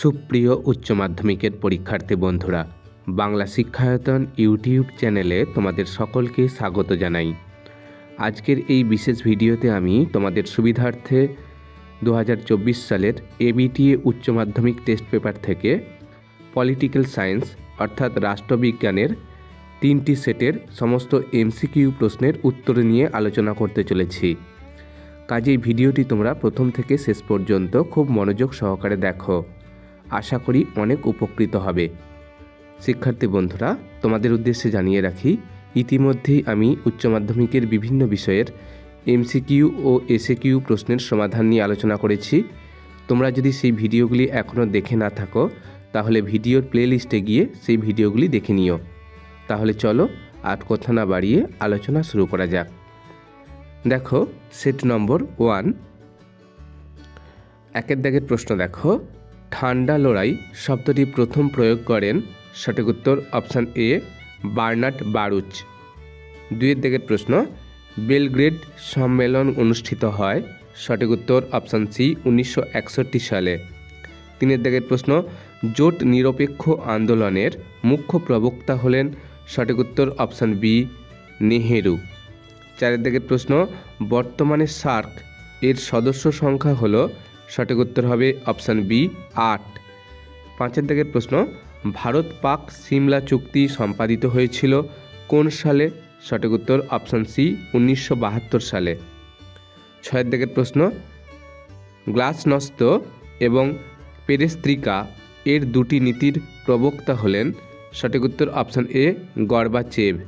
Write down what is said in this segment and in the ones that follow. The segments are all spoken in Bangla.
সুপ্রিয় উচ্চ মাধ্যমিকের পরীক্ষার্থী বন্ধুরা, বাংলা শিক্ষায়তন ইউটিউব চ্যানেলে তোমাদের সকলকে স্বাগত জানাই। আজকের এই বিশেষ ভিডিওতে আমি তোমাদের সুবিধার্থে দু হাজার চব্বিশ সালের এবিটিএ উচ্চ মাধ্যমিক টেস্ট পেপার থেকে পলিটিক্যাল সায়েন্স অর্থাৎ রাষ্ট্রবিজ্ঞানের তিনটি সেটের সমস্ত এমসিকিউ প্রশ্নের উত্তর নিয়ে আলোচনা করতে চলেছি। কাজেই ভিডিওটি তোমরা প্রথম থেকে শেষ পর্যন্ত খুব মনোযোগ সহকারে দেখো। আশা করি অনেক উপকৃত হবে। শিক্ষার্থী বন্ধুরা, তোমাদের উদ্দেশ্যে জানিয়ে রাখি, ইতিমধ্যেই আমি উচ্চ মাধ্যমিকের বিভিন্ন বিষয়ের এমসিকিউ ও এসএকিউ প্রশ্নের সমাধান নিয়ে আলোচনা করেছি। তোমরা যদি সেই ভিডিওগুলি এখনও দেখে না থাকো, তাহলে ভিডিওর প্লেলিস্টে গিয়ে সেই ভিডিওগুলি দেখে নিও। তাহলে চলো, আর কথা না বাড়িয়ে আলোচনা শুরু করা যাক। দেখো, সেট নম্বর ওয়ান। একের দাগের প্রশ্ন দেখো ঠান্ডা লড়াই শব্দটি প্রথম প্রয়োগ করেন, সঠিক উত্তর অপশান এ, বার্নার্ড বারুচ। দুইয়ের দিকের প্রশ্ন, বেলগ্রেড সম্মেলন অনুষ্ঠিত হয়, সঠিক উত্তর অপশান সি, উনিশশো একষট্টি সালে। তিনের দিকের প্রশ্ন, জোট নিরপেক্ষ আন্দোলনের মুখ্য প্রবক্তা হলেন, সঠিক উত্তর অপশান বি, নেহেরু। চারের দিকের প্রশ্ন, বর্তমানে সার্ক এর সদস্য সংখ্যা হল সঠিক উত্তর হবে অপশান বি, আট। পাঁচের দিকের প্রশ্ন, ভারত পাক সিমলা চুক্তি সম্পাদিত হয়েছিল কোন সালে? সঠিক উত্তর অপশান সি, উনিশশো বাহাত্তর সালে। ছয়ের দিকের প্রশ্ন, গ্লাসনস্ত এবং পেরেস্ত্রিকা এর দুটি নীতির প্রবক্তা হলেন। সঠিক উত্তর অপশান এ গর্বাচেভ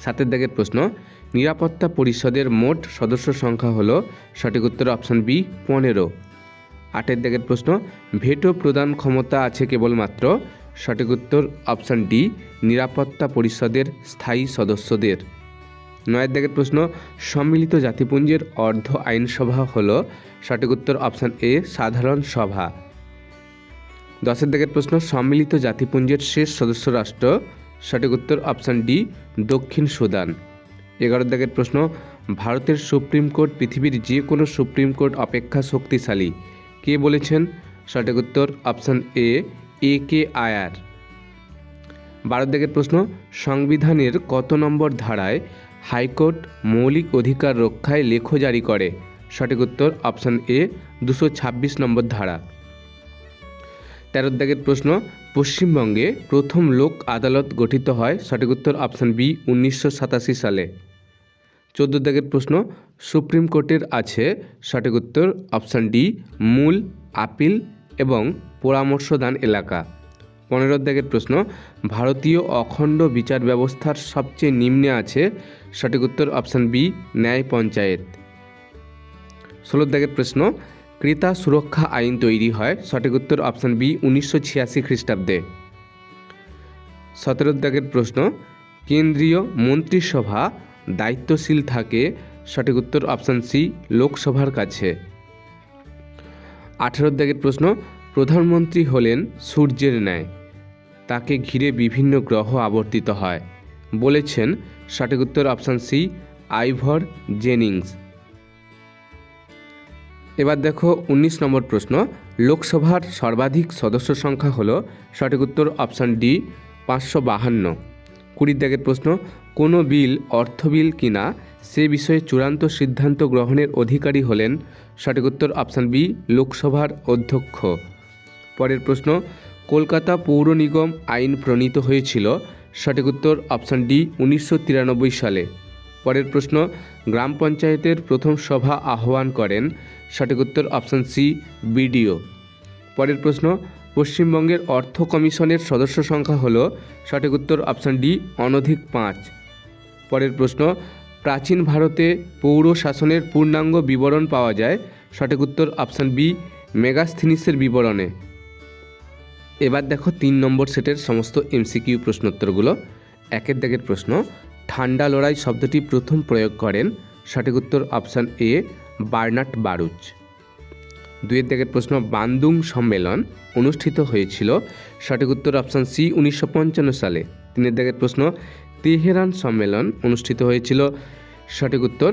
সাতের দিকের প্রশ্ন নিরাপত্তা পরিষদের মোট সদস্য সংখ্যা হল সঠিক উত্তর অপশান বি, পনেরো। আটের দাগের প্রশ্ন, ভেটো প্রদান ক্ষমতা আছে কেবলমাত্র? সঠিক উত্তর অপশান ডি, নিরাপত্তা পরিষদের স্থায়ী সদস্যদের। নয়ের দাগের প্রশ্ন, সম্মিলিত জাতিপুঞ্জের অর্ধ আইনসভা হল? সঠিক উত্তর অপশান এ, সাধারণ সভা। দশের দাগের প্রশ্ন, সম্মিলিত জাতিপুঞ্জের শেষ সদস্য রাষ্ট্র? সঠিক উত্তর অপশান ডি, দক্ষিণ সুদান। এগারো দাগের প্রশ্ন, ভারতের সুপ্রিম কোর্ট পৃথিবীর যে কোনো সুপ্রিম কোর্ট অপেক্ষা শক্তিশালী। কে বলেছেন? সঠিক উত্তর অপশান এ এ কে আয়ার। বারো দাগের প্রশ্ন, সংবিধানের কত নম্বর ধারায় হাইকোর্ট মৌলিক অধিকার রক্ষায় লেখ জারি করে? সঠিক উত্তর অপশান এ, দুশো ছাব্বিশ নম্বর ধারা। তেরো দাগের প্রশ্ন, পশ্চিমবঙ্গে প্রথম লোক আদালত গঠিত হয়? সঠিক উত্তর অপশান বি, উনিশশো সাতাশি সালে। চোদ্দ দাগের প্রশ্ন, সুপ্রিম কোর্টের আছে সঠিক উত্তর, অপশান ডি, মূল, আপিল এবং পরামর্শদান এলাকা। পনেরো দাগের প্রশ্ন, ভারতীয় অখণ্ড বিচার ব্যবস্থার সবচেয়ে নিম্নে আছে সঠিক উত্তর, অপশান বি, ন্যায় পঞ্চায়েত। ষোলো দাগের প্রশ্ন, ক্রেতা সুরক্ষা আইন তৈরি হয়, সঠিক উত্তর, অপশান বি, উনিশশো ছিয়াশি খ্রিস্টাব্দে। সতেরো দাগের প্রশ্ন, কেন্দ্রীয় মন্ত্রিসভা দায়িত্বশীল থাকে, সঠিক উত্তর অপশান সি লোকসভার কাছে। আঠেরো দাগের প্রশ্ন, প্রধানমন্ত্রী হলেন সূর্যের ন্যায়। তাকে ঘিরে বিভিন্ন গ্রহ আবর্তিত হয়। বলেছেন, সঠিক উত্তর অপশান সি আইভর জেনিংস। এবার দেখো উনিশ নম্বর প্রশ্ন, লোকসভার সর্বাধিক সদস্য সংখ্যা হল, সঠিক উত্তর অপশান ডি পাঁচশো বাহান্ন। কুড়ি দাগের প্রশ্ন কোনো বিল, অর্থ বিল কিনা সে বিষয়ে চূড়ান্ত সিদ্ধান্ত গ্রহণের অধিকারী হলেন সঠিক উত্তর অপশান বি, লোকসভার অধ্যক্ষ। পরের প্রশ্ন, কলকাতা পৌর নিগম আইন প্রণীত হয়েছিল সঠিক উত্তর অপশান ডি, উনিশশো তিরানব্বই সালে। পরের প্রশ্ন, গ্রাম পঞ্চায়েতের প্রথম সভা আহ্বান করেন সঠিক উত্তর অপশান সি, বিডিও। পরের প্রশ্ন, পশ্চিমবঙ্গের অর্থ কমিশনের সদস্য সংখ্যা হল সঠিক উত্তর অপশান ডি, অনধিক পাঁচ। পরের প্রশ্ন, প্রাচীন ভারতে পৌর শাসনের পূর্ণাঙ্গ বিবরণ পাওয়া যায়? সঠিক উত্তর অপশান বি, মেগাস্থিনিসের বিবরণে। এবার দেখো তিন নম্বর সেটের সমস্ত এমসিকিউ প্রশ্নোত্তরগুলো। একের দাগের প্রশ্ন, ঠান্ডা লড়াই শব্দটি প্রথম প্রয়োগ করেন? সঠিক উত্তর অপশান এ বার্নার্ট বারুচ। দুইয়ের দাগের প্রশ্ন, বান্দুং সম্মেলন অনুষ্ঠিত হয়েছিল? সঠিক উত্তর অপশান সি, উনিশশো পঞ্চান্ন সালে। তিনের দাগের প্রশ্ন তেহরান সম্মেলন অনুষ্ঠিত হয়েছিল। সঠিক উত্তর?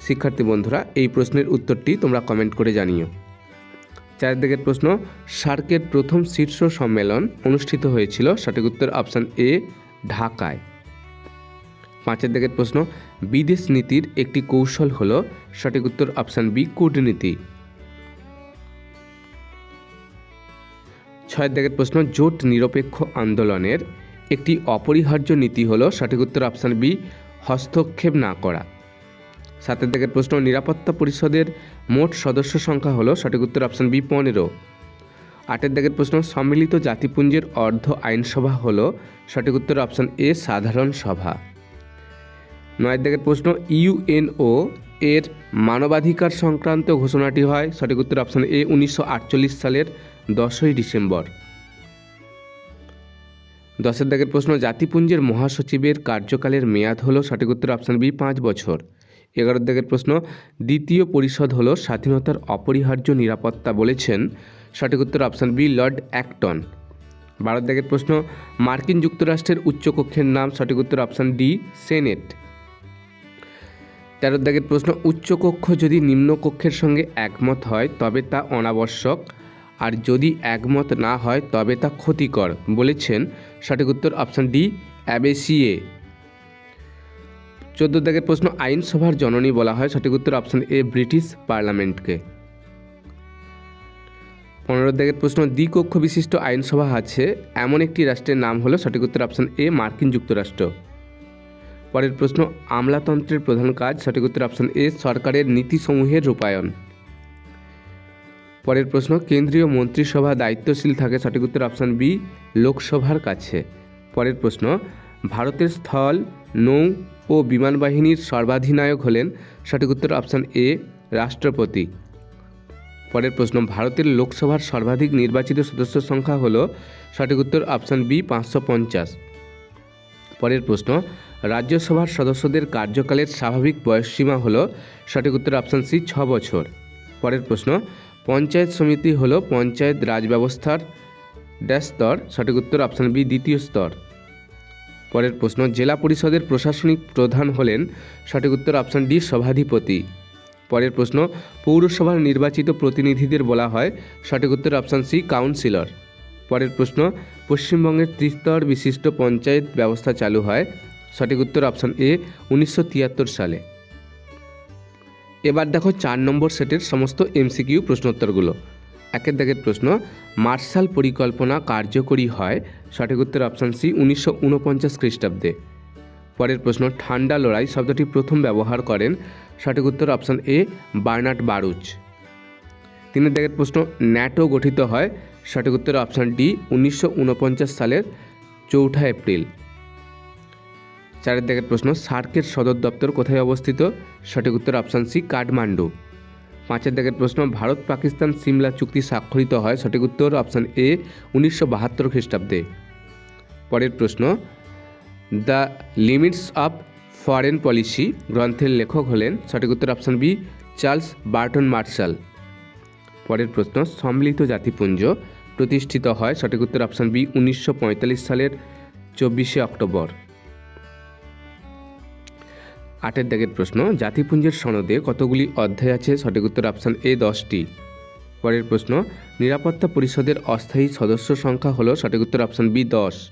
শিক্ষার্থী বন্ধুরা, এই প্রশ্নের উত্তরটি তোমরা কমেন্ট করে জানিও। চার দিকের প্রশ্ন, সার্কের প্রথম শীর্ষ সম্মেলন অনুষ্ঠিত হয়েছিল। সঠিক উত্তর অপশান এ ঢাকায়। পাঁচের দিকের প্রশ্ন, বিদেশ নীতির একটি কৌশল হল। সঠিক উত্তর অপশান বি কূটনীতি। ছয়ের দিকের প্রশ্ন, জোট নিরপেক্ষ আন্দোলনের একটি অপরিহার্য নীতি হল সঠিক উত্তর অপশান বি, হস্তক্ষেপ না করা। সাতের দিকের প্রশ্ন, নিরাপত্তা পরিষদের মোট সদস্য সংখ্যা হলো সঠিক উত্তর অপশান বি, পনেরো। আটের দিকের প্রশ্ন, সম্মিলিত জাতিপুঞ্জের অর্ধ আইনসভা হল সঠিক উত্তর অপশান এ, সাধারণ সভা। নয়ের দিকের প্রশ্ন ইউএনও এর মানবাধিকার সংক্রান্ত ঘোষণাটি হয় সঠিক উত্তর অপশান এ, উনিশশো আটচল্লিশ সালের দশই ডিসেম্বর। দশের দাগের প্রশ্ন, জাতিপুঞ্জের মহাসচিবের কার্যকালের মেয়াদ হলো, সঠিক উত্তর অপশান বি পাঁচ বছর। এগারো দাগের প্রশ্ন, দ্বিতীয় পরিষদ হলো, স্বাধীনতার অপরিহার্য নিরাপত্তা বলেছেন, সঠিক উত্তর অপশান বি লর্ড অ্যাক্টন। বারো দাগের প্রশ্ন, মার্কিন যুক্তরাষ্ট্রের উচ্চকক্ষের নাম, সঠিক উত্তর অপশান ডি সেনেট। তেরো দাগের প্রশ্ন উচ্চকক্ষ যদি নিম্নকক্ষের সঙ্গে একমত হয়, তবে তা অনাবশ্যক। আর যদি একমত না হয় তবে তা ক্ষতিকর, বলেছেন সঠিক উত্তর অপশান ডি অ্যাবেসিএ চোদ্দ দাগের প্রশ্ন, আইনসভার জননী বলা হয়, সঠিক উত্তর অপশান এ, ব্রিটিশ পার্লামেন্টকে। পনেরো দাগের প্রশ্ন, দ্বিকক্ষ বিশিষ্ট আইনসভা আছে, এমন একটি রাষ্ট্রের নাম হলো সঠিক উত্তর অপশান এ, মার্কিন যুক্তরাষ্ট্র। পরের প্রশ্ন, আমলাতন্ত্রের প্রধান কাজ, সঠিক উত্তর অপশান এ, সরকারের নীতিসমূহের রূপায়ণ। পরের প্রশ্ন, কেন্দ্রীয় মন্ত্রিসভা দায়িত্বশীল থাকে সঠিক উত্তর অপশান বি, লোকসভার কাছে। পরের প্রশ্ন, ভারতের স্থল, নৌ ও বিমান বাহিনীর সর্বাধিনায়ক হলেন সঠিক উত্তর অপশান এ, রাষ্ট্রপতি। পরের প্রশ্ন, ভারতের লোকসভার সর্বাধিক নির্বাচিত সদস্য সংখ্যা হল সঠিক উত্তর অপশান বি, পাঁচশো পঞ্চাশ। পরের প্রশ্ন, রাজ্যসভার সদস্যদের কার্যকালের স্বাভাবিক বয়সসীমা হল সঠিক উত্তর অপশান সি, ছ বছর। পরের প্রশ্ন পঞ্চায়েত সমিতি হল পঞ্চায়েত রাজ ব্যবস্থার ড্যাশ স্তর, সঠিক উত্তর অপশান বি, দ্বিতীয় স্তর। পরের প্রশ্ন, জেলা পরিষদের প্রশাসনিক প্রধান হলেন, সঠিক উত্তর অপশান ডি, সভাধিপতি। পরের প্রশ্ন, পৌরসভার নির্বাচিত প্রতিনিধিদের বলা হয়, সঠিক উত্তর অপশান সি, কাউন্সিলর। পরের প্রশ্ন, পশ্চিমবঙ্গের ত্রিস্তর বিশিষ্ট পঞ্চায়েত ব্যবস্থা চালু হয়, সঠিক উত্তর অপশান এ, উনিশশো তিয়াত্তর সালে। এবার দেখো চার নম্বর সেটের সমস্ত এমসিকিউ প্রশ্নোত্তরগুলো। একের দাগের প্রশ্ন, মার্শাল পরিকল্পনা কার্যকরী হয়? সঠিক উত্তর অপশান সি, উনিশশো উনপঞ্চাশ খ্রিস্টাব্দে। পরের প্রশ্ন, ঠান্ডা লড়াই শব্দটি প্রথম ব্যবহার করেন? সঠিক উত্তর অপশান এ, বার্নার্ড বারুচ। তিনের দাগের প্রশ্ন, ন্যাটো গঠিত হয়? সঠিক উত্তর অপশান ডি, উনিশশো উনপঞ্চাশ সালের চৌঠা এপ্রিল। চারের দিকের প্রশ্ন, সার্কের সদর দপ্তর কোথায় অবস্থিত? সঠিক উত্তর অপশান সি, কাঠমান্ডু। পাঁচের দিকের প্রশ্ন, ভারত পাকিস্তান সিমলা চুক্তি স্বাক্ষরিত হয়? সঠিক উত্তর অপশান এ, উনিশশো বাহাত্তর খ্রিস্টাব্দে। পরের প্রশ্ন, the limits of foreign policy গ্রন্থের লেখক হলেন। সঠিক উত্তর option B, Charles Burton Marshall. পরের প্রশ্ন, সম্মিলিত জাতিপুঞ্জ প্রতিষ্ঠিত হয়? সঠিক উত্তর অপশান বি, উনিশশো পঁয়তাল্লিশ সালের চব্বিশে অক্টোবর। আটের দাগের প্রশ্ন, জাতিপুঞ্জের সনদে কতগুলি অধ্যায় আছে? সঠিক উত্তর অপশান এ দশটি। পরের প্রশ্ন, নিরাপত্তা পরিষদের অস্থায়ী সদস্য সংখ্যা হলো, সঠিক উত্তর অপশান বি দশ।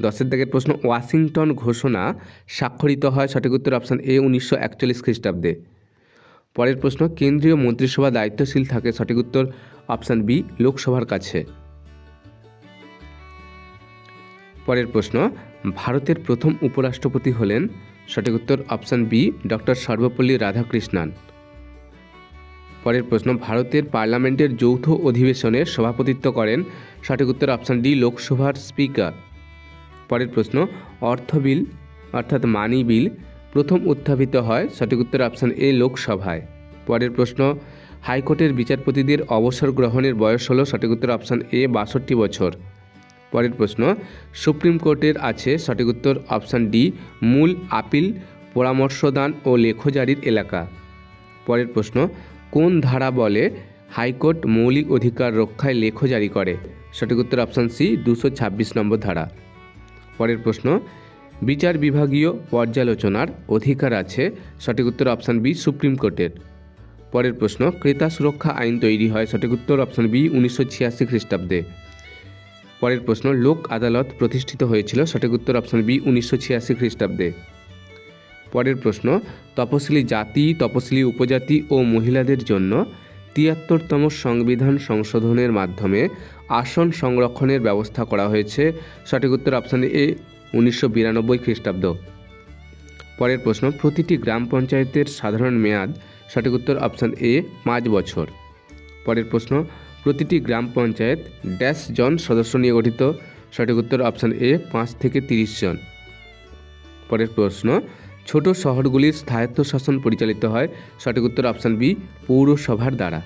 দশের দাগের প্রশ্ন, ওয়াশিংটন ঘোষণা স্বাক্ষরিত হয়? সঠিক উত্তর অপশান এ, উনিশশো একচল্লিশ খ্রিস্টাব্দে। পরের প্রশ্ন, কেন্দ্রীয় মন্ত্রিসভা দায়িত্বশীল থাকে? সঠিক উত্তর অপশান বি, লোকসভার কাছে। পরের প্রশ্ন, ভারতের প্রথম উপরাষ্ট্রপতি হলেন সঠিক উত্তর option B, doctor Sarvepalli Radhakrishnan. পরের প্রশ্ন, ভারতের পার্লামেন্টের যৌথ অধিবেশনে সভাপতিত্ব করেন, সঠিক উত্তর অপশান ডি, লোকসভার স্পিকার। পরের প্রশ্ন, অর্থ বিল, অর্থাৎ মানি বিল, প্রথম উত্থাপিত হয়, সঠিক উত্তর অপশান এ, লোকসভায়। পরের প্রশ্ন, হাইকোর্টের বিচারপতিদের অবসর গ্রহণের বয়স হল, সঠিক উত্তর অপশান এ, বাষট্টি বছর। পরের প্রশ্ন, সুপ্রিম কোর্টের আছে সঠিক উত্তর অপশান ডি, মূল আপিল, পরামর্শদান ও লেখজারির এলাকা। পরের প্রশ্ন, কোন ধারা বলে হাইকোর্ট মৌলিক অধিকার রক্ষায় লেখ জারি করে? সঠিক উত্তর অপশান সি, দুশো ছাব্বিশ নম্বর ধারা। পরের প্রশ্ন, বিচার বিভাগীয় পর্যালোচনার অধিকার আছে? সঠিক উত্তর অপশান বি, সুপ্রিম কোর্টের। পরের প্রশ্ন, ক্রেতা সুরক্ষা আইন তৈরি হয়? সঠিক উত্তর অপশন বি, উনিশশো ছিয়াশি খ্রিস্টাব্দে। পরের প্রশ্ন, লোক আদালত প্রতিষ্ঠিত হয়েছিল সঠিক উত্তর অপশন বি, উনিশশো ছিয়াশি খ্রিস্টাব্দে। পরের প্রশ্ন, তপশিলি জাতি, তপশিলি উপজাতি ও মহিলাদের জন্য তিয়াত্তরতম সংবিধান সংশোধনের মাধ্যমে আসন সংরক্ষণের ব্যবস্থা করা হয়েছে। সঠিক উত্তর অপশন এ, উনিশশো বিরানব্বই খ্রিস্টাব্দ। পরের প্রশ্ন, প্রতিটি গ্রাম পঞ্চায়েতের সাধারণ মেয়াদ সঠিক উত্তর অপশন এ, পাঁচ বছর। পরের প্রশ্ন প্রতিটি গ্রাম পঞ্চায়েত ড্যাশ জন সদস্য নিয়ে গঠিত। সঠিক উত্তর অপশান এ, পাঁচ থেকে তিরিশ জন। পরের প্রশ্ন, ছোট শহরগুলির স্থায়িত্ব শাসন পরিচালিত হয়। সঠিক উত্তর অপশান বি, পৌরসভার দ্বারা।